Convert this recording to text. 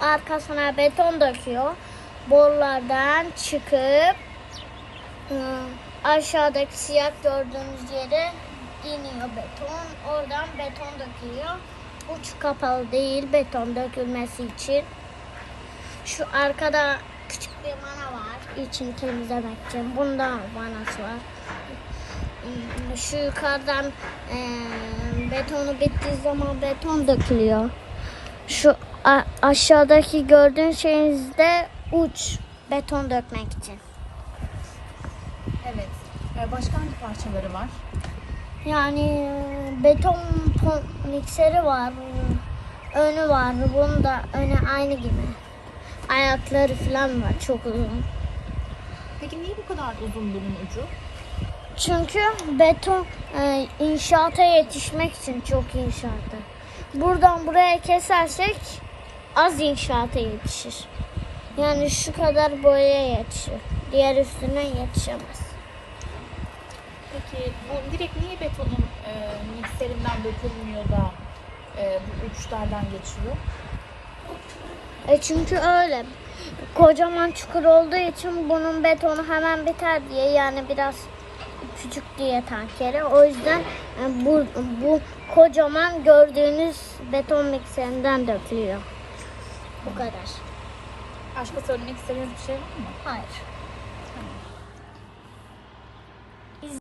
arkasına beton döküyor. Borulardan çıkıp ıı, aşağıdaki siyah gördüğünüz yere iniyor beton. Oradan beton dökülüyor. Uç kapalı değil beton dökülmesi için. Şu arkada küçük bir vana var. İçini temizlemek için. Bunda vanası var. Şu yukarıdan eee, betonu bittiği zaman beton dökülüyor. Şu aşağıdaki gördüğün şeyinizde uç beton dökmek için. Evet. Ee, Başka hangi parçaları var? Yani beton mikseri var. Önü var. Bunun da önü aynı gibi. Ayakları falan var. Çok uzun. Peki niye bu kadar uzun bunun ucu? Çünkü beton e, inşaata yetişmek için çok inşaata. Buradan buraya kesersek az inşaata yetişir. Yani şu kadar boyaya yetişir. Diğer üstüne yetişemez. Peki bu direkt niye betonun e, mikserinden dökülmüyor da e, bu uçlardan geçiyor? E çünkü öyle. Kocaman çukur olduğu için bunun betonu hemen biter diye yani biraz küçük diye tankeri. O yüzden e, bu, bu kocaman gördüğünüz beton mikserinden dökülüyor. Bu kadar. Başka söylemek istediğiniz bir şey var mı? Hayır.